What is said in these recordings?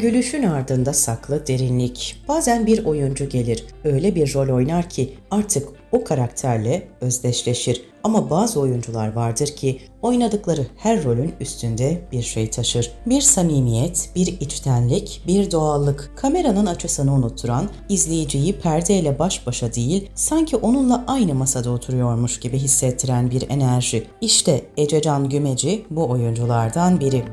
Gülüşün ardında saklı derinlik. Bazen bir oyuncu gelir, öyle bir rol oynar ki artık o karakterle özdeşleşir. Ama bazı oyuncular vardır ki oynadıkları her rolün üstünde bir şey taşır. Bir samimiyet, bir içtenlik, bir doğallık. Kameranın açısını unutturan, izleyiciyi perdeyle baş başa değil, sanki onunla aynı masada oturuyormuş gibi hissettiren bir enerji. İşte Ececan Gümeci bu oyunculardan biri.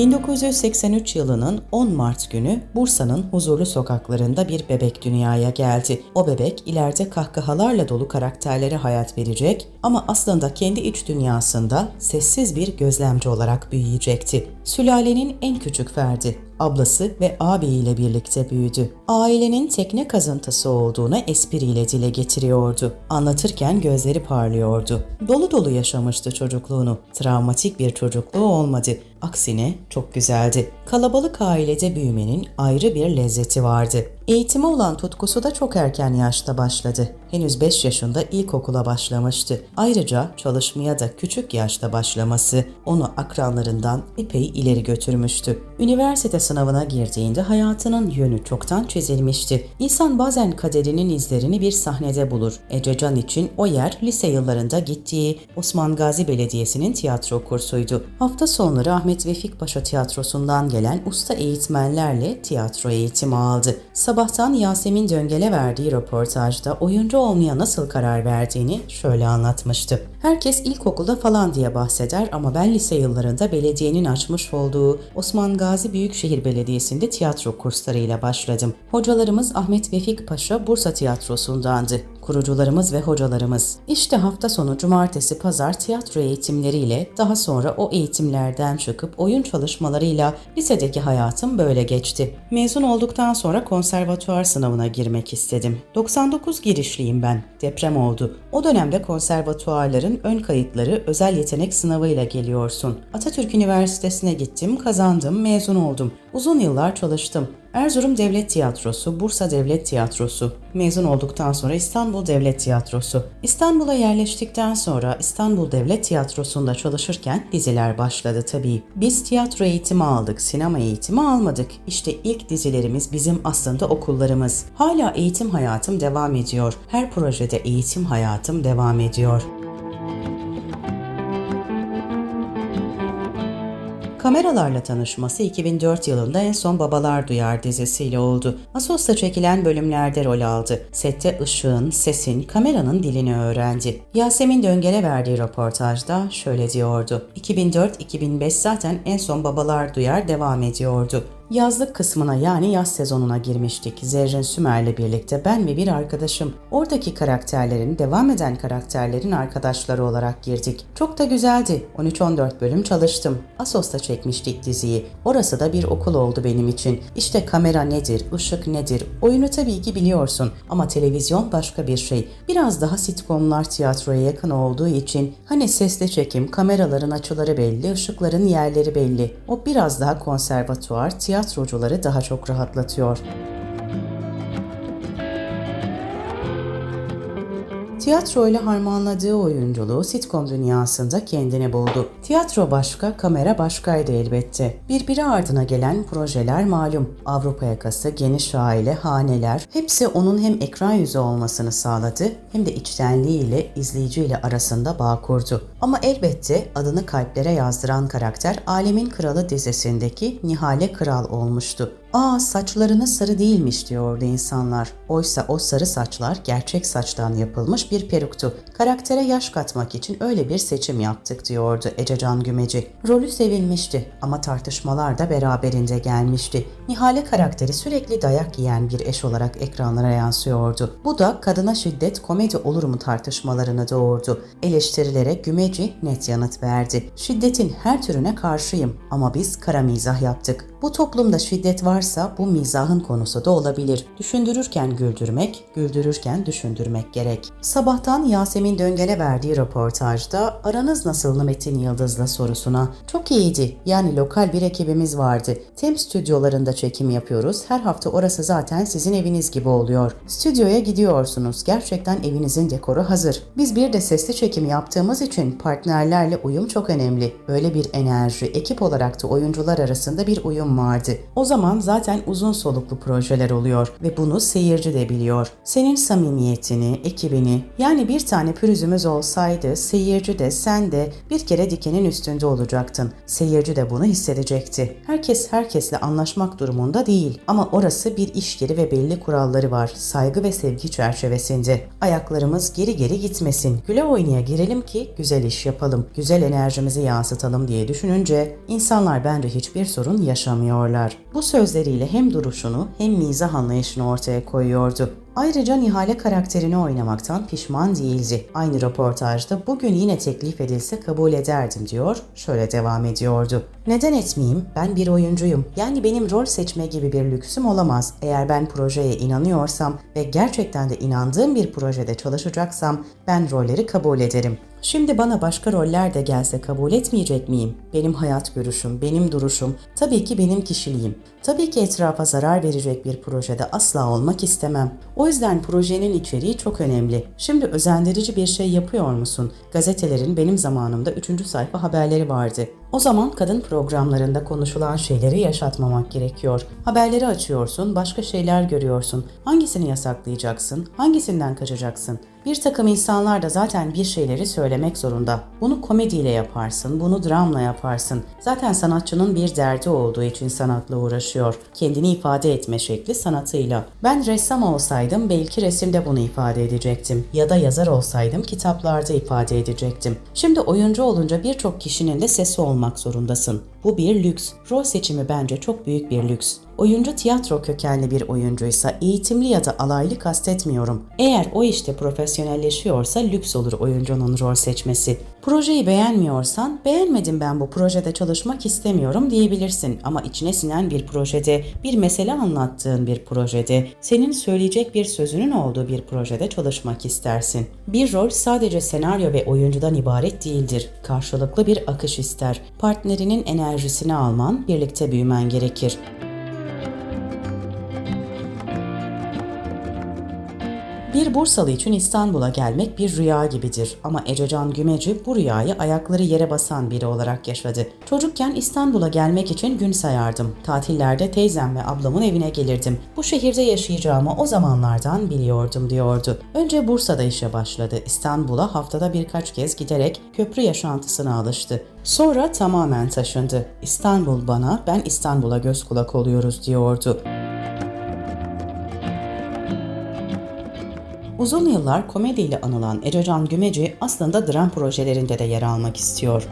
1983 yılının 10 Mart günü Bursa'nın huzurlu sokaklarında bir bebek dünyaya geldi. O bebek ileride kahkahalarla dolu karakterlere hayat verecek ama aslında kendi iç dünyasında sessiz bir gözlemci olarak büyüyecekti. Sülalenin en küçük ferdi, ablası ve ağabeyiyle birlikte büyüdü. Ailenin tekne kazıntısı olduğunu espriyle dile getiriyordu. Anlatırken gözleri parlıyordu. Dolu dolu yaşamıştı çocukluğunu. Travmatik bir çocukluğu olmadı. Aksine çok güzeldi. Kalabalık ailede büyümenin ayrı bir lezzeti vardı. Eğitime olan tutkusu da çok erken yaşta başladı. Henüz 5 yaşında ilkokula başlamıştı. Ayrıca çalışmaya da küçük yaşta başlaması onu akranlarından epey ileri götürmüştü. Üniversite sınavına girdiğinde hayatının yönü çoktan çizilmişti. İnsan bazen kaderinin izlerini bir sahnede bulur. Ececan için o yer lise yıllarında gittiği Osman Gazi Belediyesi'nin tiyatro kursuydu. Hafta sonları Ahmet Vefik Paşa Tiyatrosu'ndan gelen usta eğitmenlerle tiyatro eğitimi aldı. Sabahtan Yasemin Döngel'e verdiği röportajda oyuncu olmaya nasıl karar verdiğini şöyle anlatmıştı. Herkes ilkokulda falan diye bahseder ama ben lise yıllarında belediyenin açmış olduğu Osman Gazi Büyükşehir Belediyesi'nde tiyatro kurslarıyla başladım. Hocalarımız Ahmet Vefik Paşa Bursa Tiyatrosu'ndandı kurucularımız ve hocalarımız. İşte hafta sonu cumartesi pazar tiyatro eğitimleriyle daha sonra o eğitimlerden çıkıp oyun çalışmalarıyla lisedeki hayatım böyle geçti. Mezun olduktan sonra konservatuvar sınavına girmek istedim. 99 girişliyim ben. Deprem oldu. O dönemde konservatuvarların ön kayıtları özel yetenek sınavıyla geliyorsun. Atatürk Üniversitesi'ne gittim, kazandım, mezun oldum. Uzun yıllar çalıştım. Erzurum Devlet Tiyatrosu, Bursa Devlet Tiyatrosu. Mezun olduktan sonra İstanbul Devlet Tiyatrosu. İstanbul'a yerleştikten sonra İstanbul Devlet Tiyatrosu'nda çalışırken diziler başladı tabii. Biz tiyatro eğitimi aldık, sinema eğitimi almadık. İşte ilk dizilerimiz bizim aslında okullarımız. Hala eğitim hayatım devam ediyor. Her projede eğitim hayatım devam ediyor. Kameralarla tanışması 2004 yılında en son Babalar Duyar dizisiyle oldu. Asos'ta çekilen bölümlerde rol aldı. Sette ışığın, sesin, kameranın dilini öğrendi. Yasemin Döngel'e verdiği röportajda şöyle diyordu. 2004-2005 zaten en son Babalar Duyar devam ediyordu. Yazlık kısmına yani yaz sezonuna girmiştik. Zerrin Sümer'le birlikte ben ve bir arkadaşım. Oradaki karakterlerin, devam eden karakterlerin arkadaşları olarak girdik. Çok da güzeldi. 13-14 bölüm çalıştım. Asos'ta çekmiştik diziyi. Orası da bir okul oldu benim için. İşte kamera nedir, ışık nedir, oyunu tabii ki biliyorsun. Ama televizyon başka bir şey. Biraz daha sitcomlar tiyatroya yakın olduğu için hani sesli çekim, kameraların açıları belli, ışıkların yerleri belli. O biraz daha konservatuvar, tiyatro tiyatrocuları daha çok rahatlatıyor. Tiyatro ile harmanladığı oyunculuğu sitcom dünyasında kendini buldu. Tiyatro başka, kamera başkaydı elbette. Birbiri ardına gelen projeler malum. Avrupa yakası, geniş aile, haneler hepsi onun hem ekran yüzü olmasını sağladı hem de içtenliğiyle izleyiciyle arasında bağ kurdu. Ama elbette adını kalplere yazdıran karakter Alemin Kralı dizisindeki Nihale Kral olmuştu. Aa saçlarını sarı değilmiş diyordu insanlar. Oysa o sarı saçlar gerçek saçtan yapılmış bir peruktu. Karaktere yaş katmak için öyle bir seçim yaptık diyordu Ececan Gümeci. Rolü sevilmişti ama tartışmalar da beraberinde gelmişti. Nihale karakteri sürekli dayak yiyen bir eş olarak ekranlara yansıyordu. Bu da kadına şiddet komedi olur mu tartışmalarını doğurdu. Eleştirilere Gümeci net yanıt verdi. Şiddetin her türüne karşıyım ama biz kara mizah yaptık. Bu toplumda şiddet varsa bu mizahın konusu da olabilir. Düşündürürken güldürmek, güldürürken düşündürmek gerek. Sabahtan Yasemin Döngel'e verdiği röportajda aranız nasıldı Metin Yıldız'la sorusuna çok iyiydi. Yani lokal bir ekibimiz vardı. Tem stüdyolarında çekim yapıyoruz. Her hafta orası zaten sizin eviniz gibi oluyor. Stüdyoya gidiyorsunuz. Gerçekten evinizin dekoru hazır. Biz bir de sesli çekim yaptığımız için partnerlerle uyum çok önemli. Öyle bir enerji, ekip olarak da oyuncular arasında bir uyum vardı. O zaman zaten uzun soluklu projeler oluyor ve bunu seyirci de biliyor. Senin samimiyetini, ekibini, yani bir tane pürüzümüz olsaydı seyirci de sen de bir kere dikenin üstünde olacaktın. Seyirci de bunu hissedecekti. Herkes herkesle anlaşmak durumunda değil ama orası bir iş yeri ve belli kuralları var. Saygı ve sevgi çerçevesinde. Ayaklarımız geri geri gitmesin. Güle oynaya girelim ki güzel iş yapalım. Güzel enerjimizi yansıtalım diye düşününce insanlar bence hiçbir sorun yaşamıyorlar. Bu sözleriyle hem duruşunu hem mizah anlayışını ortaya koyuyordu. Ayrıca Nihale karakterini oynamaktan pişman değildi. Aynı röportajda bugün yine teklif edilse kabul ederdim diyor, şöyle devam ediyordu. Neden etmeyeyim? Ben bir oyuncuyum. Yani benim rol seçme gibi bir lüksüm olamaz. Eğer ben projeye inanıyorsam ve gerçekten de inandığım bir projede çalışacaksam ben rolleri kabul ederim. Şimdi bana başka roller de gelse kabul etmeyecek miyim? Benim hayat görüşüm, benim duruşum, tabii ki benim kişiliğim. Tabii ki etrafa zarar verecek bir projede asla olmak istemem. O yüzden projenin içeriği çok önemli. Şimdi özendirici bir şey yapıyor musun? Gazetelerin benim zamanımda 3. sayfa haberleri vardı. O zaman kadın programlarında konuşulan şeyleri yaşatmamak gerekiyor. Haberleri açıyorsun, başka şeyler görüyorsun. Hangisini yasaklayacaksın? Hangisinden kaçacaksın? Bir takım insanlar da zaten bir şeyleri söylemek zorunda. Bunu komediyle yaparsın, bunu dramla yaparsın. Zaten sanatçının bir derdi olduğu için sanatla uğraşıyor. Kendini ifade etme şekli sanatıyla. Ben ressam olsaydım belki resimde bunu ifade edecektim. Ya da yazar olsaydım kitaplarda ifade edecektim. Şimdi oyuncu olunca birçok kişinin de sesi olmak zorundasın. Bu bir lüks. Rol seçimi bence çok büyük bir lüks. Oyuncu tiyatro kökenli bir oyuncuysa eğitimli ya da alaylı kastetmiyorum. Eğer o işte profesyonelleşiyorsa lüks olur oyuncunun rol seçmesi. Projeyi beğenmiyorsan, beğenmedim ben bu projede çalışmak istemiyorum diyebilirsin. Ama içine sinen bir projede, bir mesele anlattığın bir projede, senin söyleyecek bir sözünün olduğu bir projede çalışmak istersin. Bir rol sadece senaryo ve oyuncudan ibaret değildir. Karşılıklı bir akış ister. Partnerinin enerjisini alman, birlikte büyümen gerekir. Bir Bursalı için İstanbul'a gelmek bir rüya gibidir ama Ececan Gümeci bu rüyayı ayakları yere basan biri olarak yaşadı. Çocukken İstanbul'a gelmek için gün sayardım. Tatillerde teyzem ve ablamın evine gelirdim. Bu şehirde yaşayacağımı o zamanlardan biliyordum diyordu. Önce Bursa'da işe başladı. İstanbul'a haftada birkaç kez giderek köprü yaşantısına alıştı. Sonra tamamen taşındı. İstanbul bana, ben İstanbul'a göz kulak oluyoruz diyordu. Uzun yıllar komediyle anılan Ececan Gümeci aslında dram projelerinde de yer almak istiyor.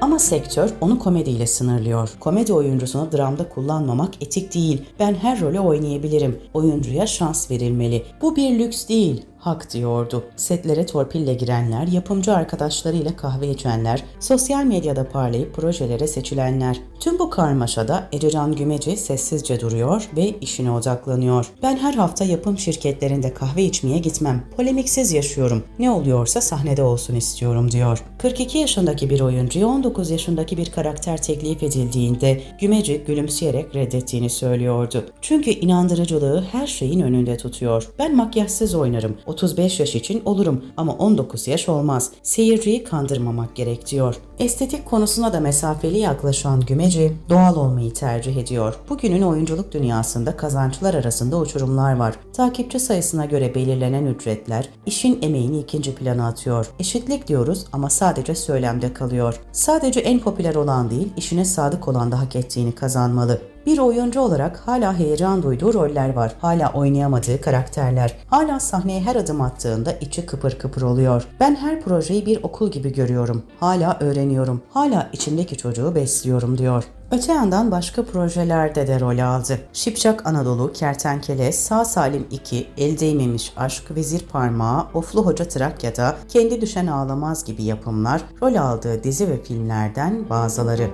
Ama sektör onu komediyle sınırlıyor. Komedi oyuncusunu dramda kullanmamak etik değil. Ben her rolü oynayabilirim. Oyuncuya şans verilmeli. Bu bir lüks değil hak diyordu. Setlere torpille girenler, yapımcı arkadaşlarıyla kahve içenler, sosyal medyada parlayıp projelere seçilenler. Tüm bu karmaşada Ececan Gümeci sessizce duruyor ve işine odaklanıyor. Ben her hafta yapım şirketlerinde kahve içmeye gitmem. Polemiksiz yaşıyorum. Ne oluyorsa sahnede olsun istiyorum diyor. 42 yaşındaki bir oyuncuya 19 yaşındaki bir karakter teklif edildiğinde Gümeci gülümseyerek reddettiğini söylüyordu. Çünkü inandırıcılığı her şeyin önünde tutuyor. Ben makyajsız oynarım. 35 yaş için olurum ama 19 yaş olmaz. Seyirciyi kandırmamak gerek diyor. Estetik konusuna da mesafeli yaklaşan Gümeci doğal olmayı tercih ediyor. Bugünün oyunculuk dünyasında kazançlar arasında uçurumlar var. Takipçi sayısına göre belirlenen ücretler işin emeğini ikinci plana atıyor. Eşitlik diyoruz ama sadece söylemde kalıyor. Sadece en popüler olan değil, işine sadık olan da hak ettiğini kazanmalı. Bir oyuncu olarak hala heyecan duyduğu roller var. Hala oynayamadığı karakterler. Hala sahneye her adım attığında içi kıpır kıpır oluyor. Ben her projeyi bir okul gibi görüyorum. Hala öğreniyorum. Hala içimdeki çocuğu besliyorum diyor. Öte yandan başka projelerde de rol aldı. Şipşak Anadolu, Kertenkele, Sağ Salim 2, El Değmemiş Aşk, Vezir Parmağı, Oflu Hoca Trakya'da Kendi Düşen Ağlamaz gibi yapımlar rol aldığı dizi ve filmlerden bazıları.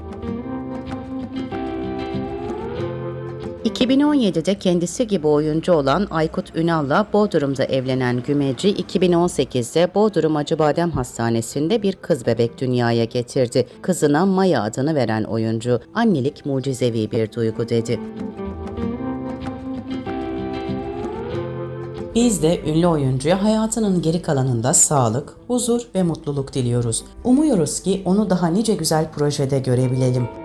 2017'de kendisi gibi oyuncu olan Aykut Ünal'la Bodrum'da evlenen Gümeci, 2018'de Bodrum Acıbadem Hastanesi'nde bir kız bebek dünyaya getirdi. Kızına Maya adını veren oyuncu, annelik mucizevi bir duygu dedi. Biz de ünlü oyuncuya hayatının geri kalanında sağlık, huzur ve mutluluk diliyoruz. Umuyoruz ki onu daha nice güzel projede görebilelim.